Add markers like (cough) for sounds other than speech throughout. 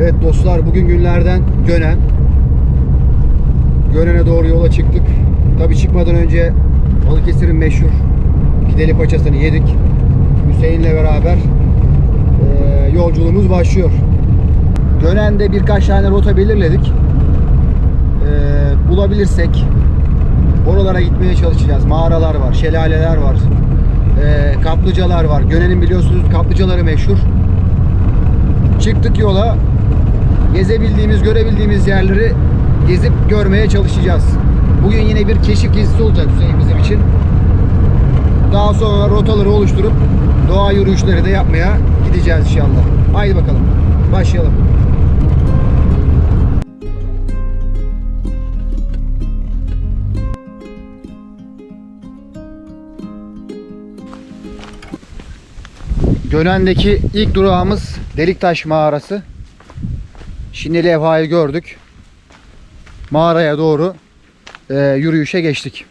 Evet dostlar bugün günlerden Gönen. Gönen'e doğru yola çıktık. Tabi çıkmadan önce Balıkesir'in meşhur pideli paçasını yedik. Hüseyin'le beraber yolculuğumuz başlıyor. Gönen'de birkaç tane rota belirledik. Bulabilirsek oralara gitmeye çalışacağız. Mağaralar var, şelaleler var, kaplıcalar var. Gönen'in biliyorsunuz kaplıcaları meşhur. Çıktık yola. Gezebildiğimiz, görebildiğimiz yerleri gezip görmeye çalışacağız. Bugün yine bir keşif gezisi olacak Hüseyin bizim için. Daha sonra rotaları oluşturup doğa yürüyüşleri de yapmaya gideceğiz inşallah. Haydi bakalım. Başlayalım. Gönen'deki ilk durağımız Deliktaş Mağarası. Şimdi levhayı gördük. Mağaraya doğru e, yürüyüşe geçtik.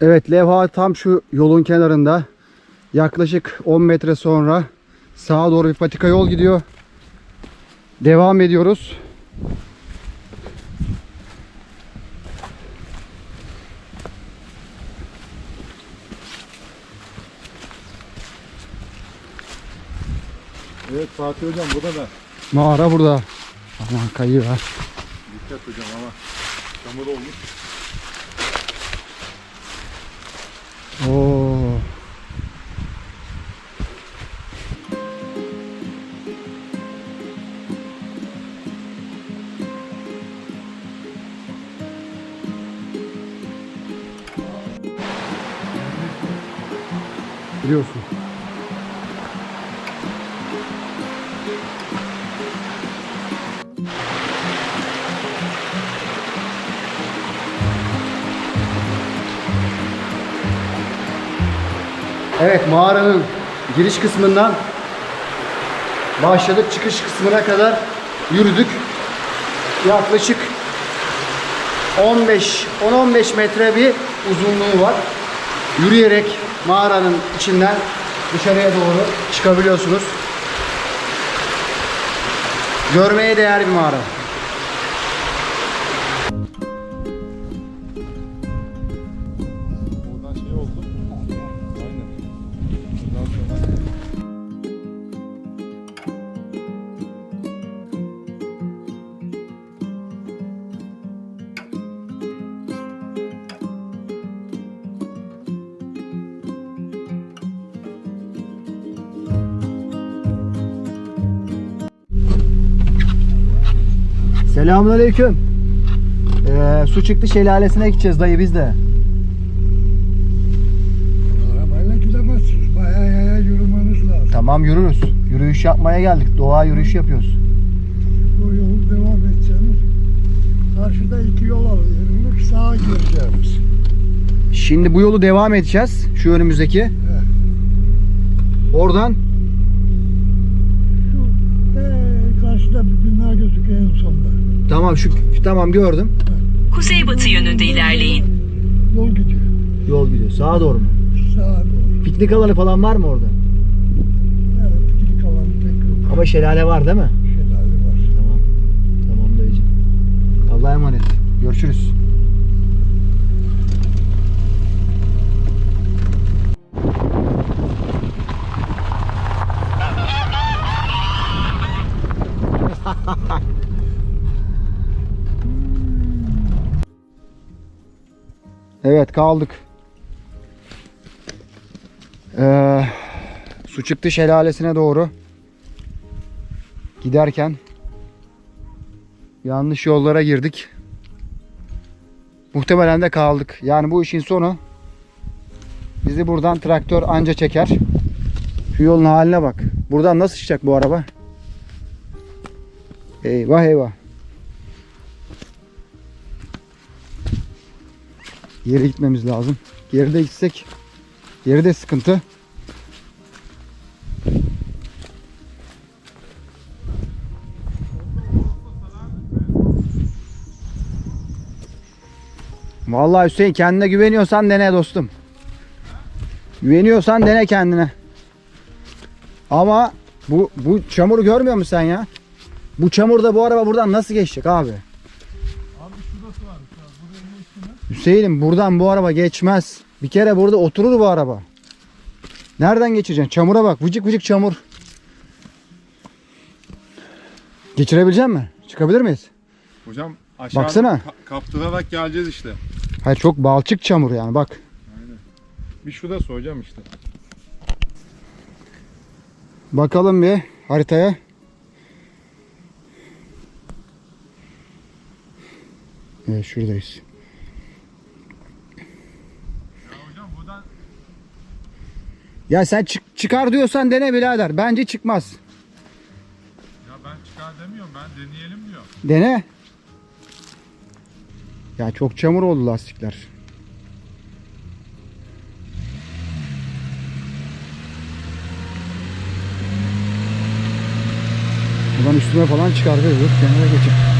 Evet levha tam şu yolun kenarında. Yaklaşık 10 metre sonra sağa doğru bir patika yol gidiyor. Devam ediyoruz. Evet Fatih hocam bu da. Mağara burada. Aman kayıyor ha. Dikkat hocam ama çamur olmuş. Oo. Biliyorsun. Evet mağaranın giriş kısmından başladık çıkış kısmına kadar yürüdük. Yaklaşık 15 10-15 metre bir uzunluğu var. Yürüyerek mağaranın içinden dışarıya doğru çıkabiliyorsunuz. Görmeye değer bir mağara. Selamünaleyküm. Ee, su çıktı şelalesine gideceğiz dayı biz de. Arabayla gidemezsiniz. Bayağı yaya yürümeniz lazım. Tamam yürürüz. Yürüyüş yapmaya geldik. Doğa yürüyüş yapıyoruz. Bu yolu devam edeceğiniz. Karşıda iki yol alıyoruz. Sağa gireceğimiz. Şimdi bu yolu devam edeceğiz. Şu önümüzdeki. Evet. Oradan Şu ee, karşıda bir bina gözüküyor en sonda. Tamam şu tamam gördüm. Kuzeybatı yönünde ilerleyin. Yol gidiyor. Yol gidiyor. Sağa doğru mu? Sağa doğru. Piknik alanı falan var mı orada? Evet, piknik alanı pek yok. Ama şelale var değil mi? Şelale var. Tamam. Tamam dayıcım. Allah'a emanet. Görüşürüz. (laughs) Evet kaldık. Ee, su çıktı şelalesine doğru giderken yanlış yollara girdik. Muhtemelen de kaldık. Yani bu işin sonu bizi buradan traktör anca çeker. Şu yolun haline bak. Buradan nasıl çıkacak bu araba? Eyvah eyvah. Geri gitmemiz lazım. Geride gitsek geride sıkıntı. Vallahi Hüseyin kendine güveniyorsan dene dostum. Güveniyorsan dene kendine. Ama bu bu çamuru görmüyor musun sen ya? Bu çamurda bu araba buradan nasıl geçecek abi? Hüseyin'im buradan bu araba geçmez. Bir kere burada oturur bu araba. Nereden geçeceksin? Çamura bak. Vıcık vıcık çamur. Geçirebilecek mi? Çıkabilir miyiz? Hocam aşağıdan Baksana. ka- kaptırarak geleceğiz işte. Hayır çok balçık çamur yani bak. Bir şurası hocam işte. Bakalım bir haritaya. Evet şuradayız. Ya hocam buradan Ya sen çık- çıkar diyorsan dene birader. Bence çıkmaz. ya ben çıkar demiyorum ben deneyelim diyor. Dene. Ya çok çamur oldu lastikler. Buradan üstüme falan çıkardı. Dur kenara geçip.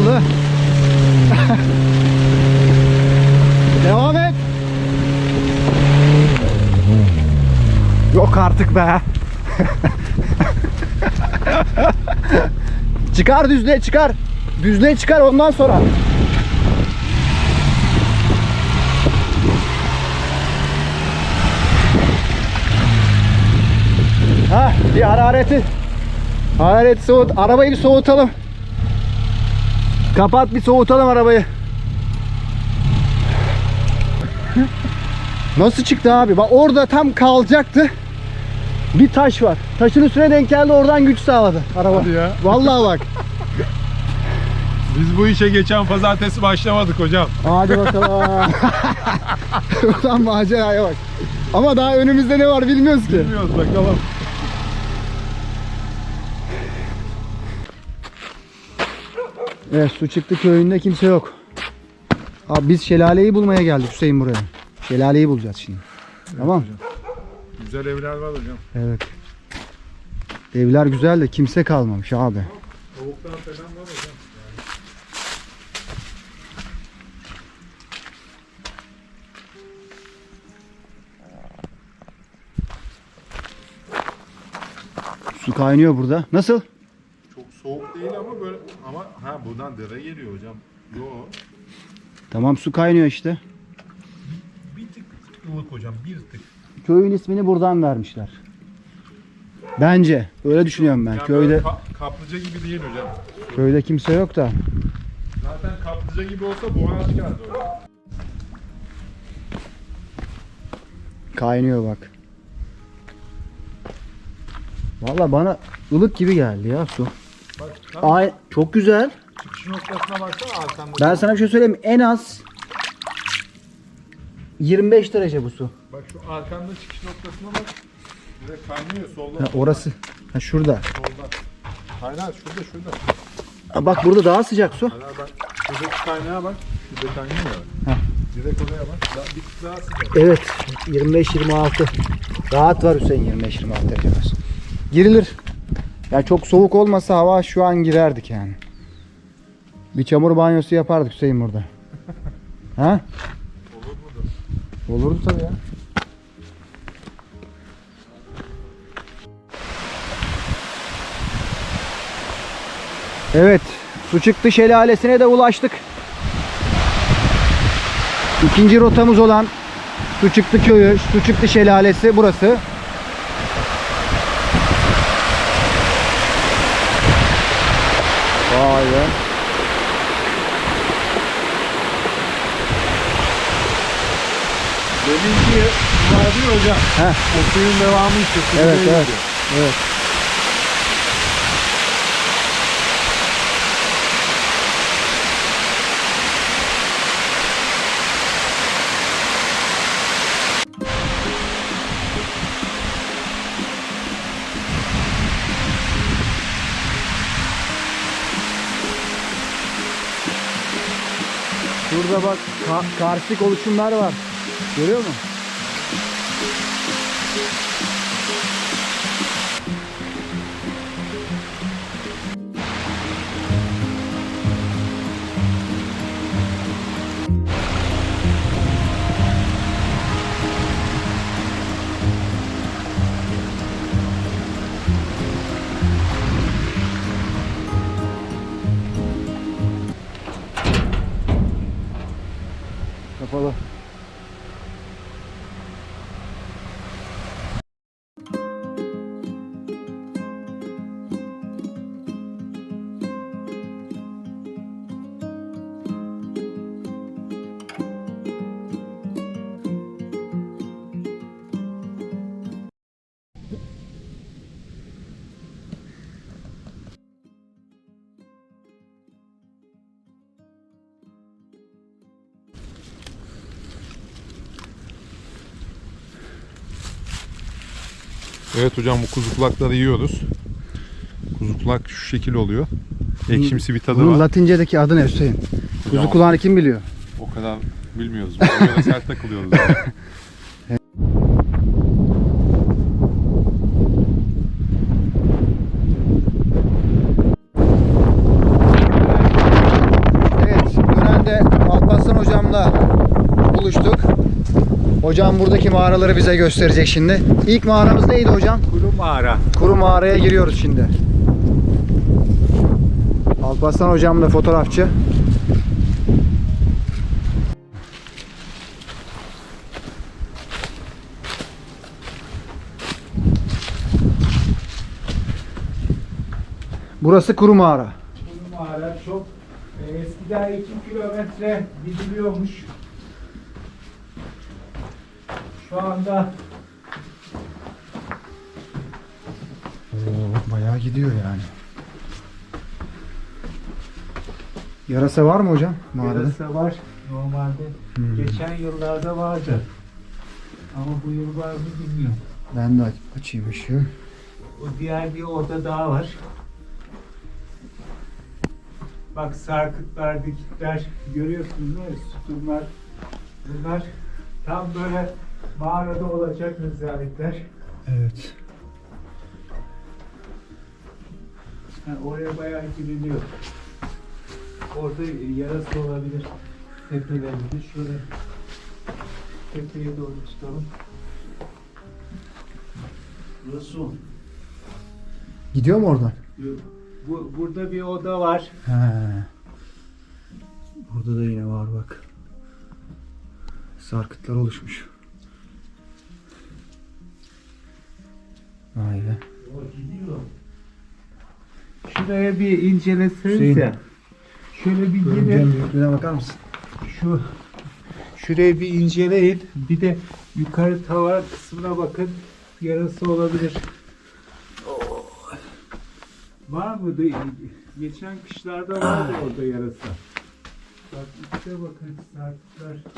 Kaldı. (laughs) Devam et. Yok artık be. (laughs) çıkar düzlüğe çıkar. Düzlüğe çıkar ondan sonra. Ha, bir harareti. Harareti soğut. Arabayı bir soğutalım. Kapat bir soğutalım arabayı. Nasıl çıktı abi? Bak orada tam kalacaktı. Bir taş var. Taşın üstüne denk geldi oradan güç sağladı araba. Hadi ya. Vallahi bak. (laughs) Biz bu işe geçen pazartesi başlamadık hocam. Hadi bakalım. (laughs) Ulan maceraya bak. Ama daha önümüzde ne var bilmiyoruz ki. Bilmiyoruz bakalım. Evet su çıktı köyünde kimse yok. Abi biz şelaleyi bulmaya geldik Hüseyin buraya. Şelaleyi bulacağız şimdi. Tamam. Güzel evler var hocam. Evet. Evler güzel de kimse kalmamış abi. Tavuklar falan var hocam. Su kaynıyor burada. Nasıl? Soğuk değil ama böyle ama ha buradan dere geliyor hocam. Yo. Tamam su kaynıyor işte. Bir tık ılık hocam bir tık. Köyün ismini buradan vermişler. Bence. Öyle düşünüyorum ben. Yani Köyde böyle ka- kaplıca gibi değil hocam. köyde kimse yok da. Zaten kaplıca gibi olsa buhar çıkardı hocam. Kaynıyor bak. Valla bana ılık gibi geldi ya su. Bak tam Ay çok güzel. çıkış noktasına baksana arkamda. Ben sana bir şey söyleyeyim mi? En az 25 derece bu su. Bak şu arkanda çıkış noktasına bak. Direkt kaynıyor solda. Ha, orası. Ha, şurada. Solda. Kaynar şurada şurada. Ha, bak burada daha sıcak su. Kaynar bak. Şuradaki kaynağa bak. Şurada kaynıyor ya. Heh. Direkt oraya bak. Daha, bir tık daha sıcak. Evet 25-26. Rahat var Hüseyin 25-26 derece var. Girilir. Ya çok soğuk olmasa hava şu an girerdik yani. Bir çamur banyosu yapardık Hüseyin burada. ha? Olur mudur? Olurdu tabii ya. Evet, su çıktı şelalesine de ulaştık. İkinci rotamız olan su çıktı köyü, su çıktı şelalesi burası. Vay be. Deminki var diyor hocam. Heh. O suyun devamı işte. Evet, evet. Evet. Şurada bak ka- karstik oluşumlar var. Görüyor musun? falou. Evet hocam bu kuzu kulakları yiyoruz. Kuzu kulak şu şekil oluyor. Ekşimsi bir tadı Bunun var. Latincedeki adı ne Hüseyin? Kuzu Hocam, kulağını kim biliyor? O kadar bilmiyoruz. Böyle sert takılıyoruz. (laughs) Evet, Gönen'de Alparslan hocamla buluştuk. Hocam buradaki mağaraları bize gösterecek şimdi. İlk mağaramız neydi hocam? Kuru mağara. Kuru mağaraya giriyoruz şimdi. Alparslan hocam da fotoğrafçı. Burası kuru mağara. Kuru mağara çok e, eskiden 2 kilometre gidiliyormuş. Şu anda Oo, bayağı gidiyor yani. Yarasa var mı hocam mağarada? yarasa var normalde. Hmm. Geçen yıllarda vardı. Ama bu yıl var mı bilmiyorum. Ben de açayım ışığı. O diğer bir oda daha var. Bak sarkıtlar, dikitler görüyorsunuz değil mi? Sütunlar. Bunlar tam böyle mağarada olacak özellikler. Evet. Ha, oraya bayağı giriliyor. Orada yarası olabilir. Tepelerinde şöyle tepeye doğru tutalım. Burası o. Gidiyor mu oradan? Bu, burada bir oda var. He. Burada da yine var bak. Sarkıtlar oluşmuş. Şuraya bir inceleseniz Hüseyin. ya. Şöyle bir girin. büyüklüğüne bakar mısın? Şu şurayı bir inceleyin. Bir de yukarı tavan kısmına bakın. Yarası olabilir. Var mıydı? Geçen kışlarda vardı orada yarası. Bak işte bakın sarkıtlar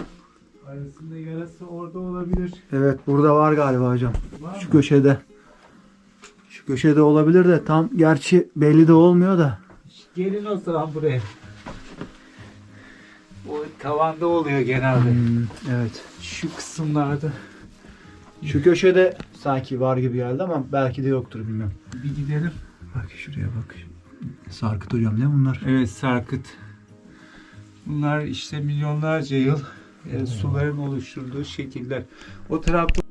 arasında yarası orada olabilir. Evet burada var galiba hocam. Var Şu mı? köşede. Köşede olabilir de tam gerçi belli de olmuyor da. Gelin o zaman buraya. O tavanda oluyor genelde. Hmm, evet. Şu kısımlarda Şu köşede sanki var gibi geldi ama belki de yoktur bilmiyorum. bir gidelim. Bak şuraya bak. Sarkıt hocam ne bunlar? Evet sarkıt. Bunlar işte milyonlarca yıl e, suların oluşturduğu şekiller. O tarafta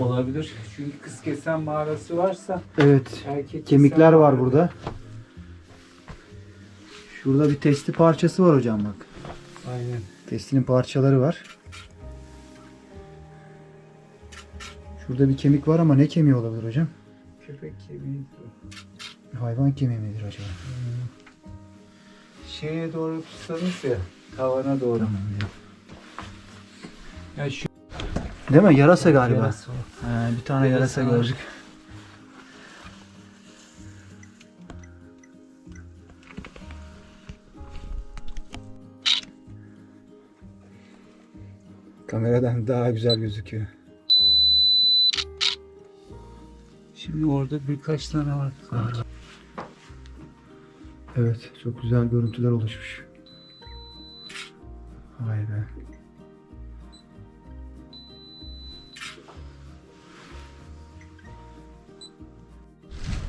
olabilir. Çünkü kız kesen mağarası varsa Evet. erkek Kemikler kesen var mağara- burada. Şurada bir testi parçası var hocam bak. Aynen. Testinin parçaları var. Şurada bir kemik var ama ne kemiği olabilir hocam? Köpek kemiği. Hayvan kemiği midir acaba? Şeye doğru tutsanız ya tavana doğru. Ya şu Değil mi? Yarasa galiba. yarası var. He, bir tane Yarasa yarasa gördük. Kameradan daha güzel gözüküyor. Şimdi orada birkaç tane var. Evet, çok güzel görüntüler oluşmuş. Vay be.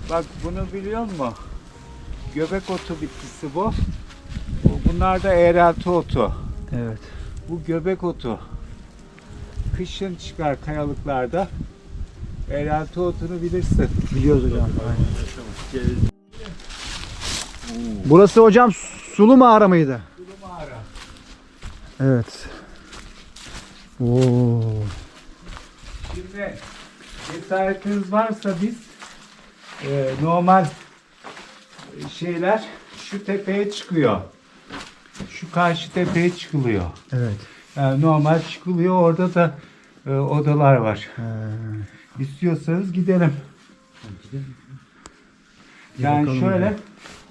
Bak bunu biliyor musun? Göbek otu bitkisi bu. Bu- Bunlar da eğrelti otu. Evet. Bu göbek otu. Kışın çıkar kayalıklarda. Eğrelti otunu bilirsin. Biliyoruz hocam. Burası hocam sulu mağara mıydı? Sulu mağara. Evet. Oo. Şimdi cesaretiniz varsa biz e, normal şeyler şu tepeye çıkıyor. Şu karşı tepeye çıkılıyor. Evet. Yani normal çıkılıyor. Orada da e, odalar var. He. İstiyorsanız gidelim. Yani bakalım şöyle ya.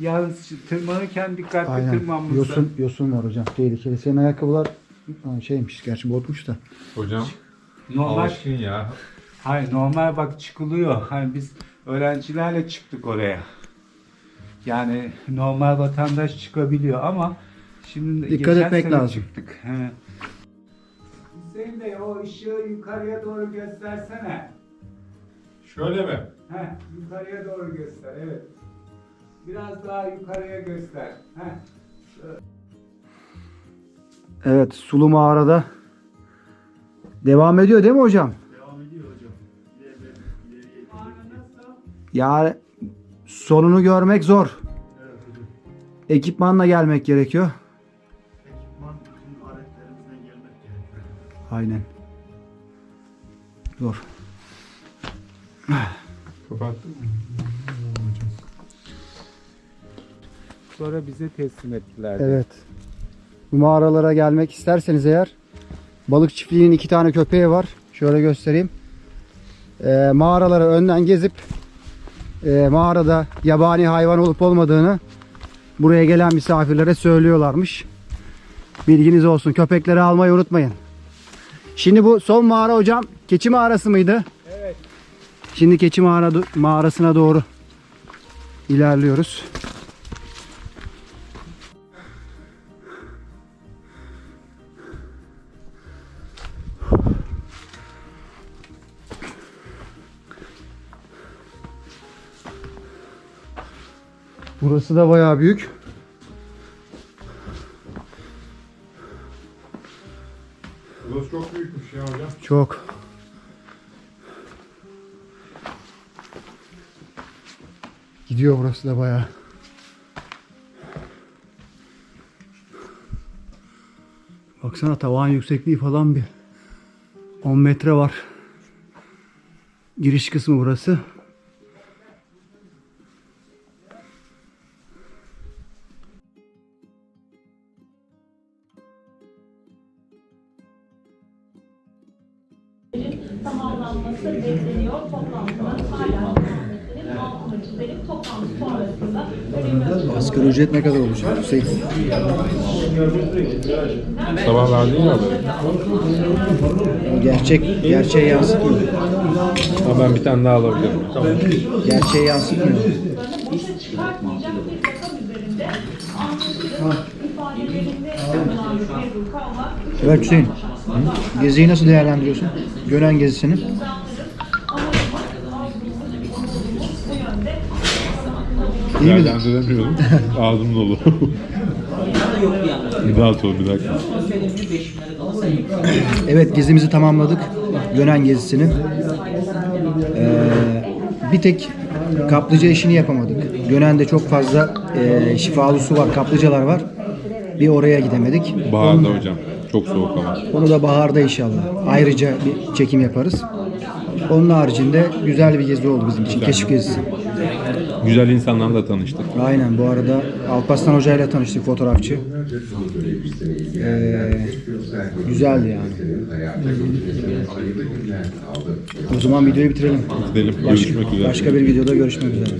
yalnız tırmanırken dikkatli Aynen. tırmanması. Yosun, yosun var hocam. Tehlikeli. Senin ayakkabılar ha, şeymiş gerçi botmuş da. hocam Normal alışkın ya. Hayır normal bak çıkılıyor. Hani biz öğrencilerle çıktık oraya. Yani normal vatandaş çıkabiliyor ama şimdi Dikkat geçen etmek sene lazım. Çıktık. He. Hüseyin Bey o ışığı yukarıya doğru göstersene. Şöyle mi? Heh, yukarıya doğru göster evet. Biraz daha yukarıya göster. Heh. Evet sulu mağarada devam ediyor değil mi hocam? Ya sonunu görmek zor. Ekipmanla gelmek gerekiyor. Aynen. Zor. Kapattın mı? Sonra bize teslim ettiler. Evet. Bu mağaralara gelmek isterseniz eğer balık çiftliğinin iki tane köpeği var. Şöyle göstereyim. Ee, mağaraları önden gezip e, mağarada yabani hayvan olup olmadığını buraya gelen misafirlere söylüyorlarmış. Bilginiz olsun. Köpekleri almayı unutmayın. Şimdi bu son mağara hocam keçi mağarası mıydı? Evet. Şimdi keçi mağara, mağarasına doğru ilerliyoruz. Burası da bayağı büyük. Burası çok büyükmüş ya hocam. Çok. Gidiyor burası da bayağı. Baksana tavan yüksekliği falan bir 10 metre var. Giriş kısmı burası. 8. Sabah verdiğin haber. Gerçek, gerçeği yansıtmıyor. Ama ben bir tane daha alabilirim. Tamam. Gerçeği yansıtmıyor. Evet Hüseyin. Geziyi nasıl değerlendiriyorsun? Gören gezisini. İyi mi? Değerlendiremiyorum. (laughs) Ağzım dolu. bir daha sor bir dakika. Evet gezimizi tamamladık. Gönen gezisini. Ee, bir tek kaplıca işini yapamadık. Gönen'de çok fazla e, şifalı su var, kaplıcalar var. Bir oraya gidemedik. Baharda hocam. Çok soğuk ama. Onu da baharda inşallah. Ayrıca bir çekim yaparız. Onun haricinde güzel bir gezi oldu bizim için. Keşif gezisi. Güzel insanlarla tanıştık. Aynen bu arada Alparslan Hoca ile tanıştık fotoğrafçı. Ee, güzeldi yani. O zaman videoyu bitirelim. Gidelim. Başka, Görüşmek üzere. başka bir videoda görüşmek üzere.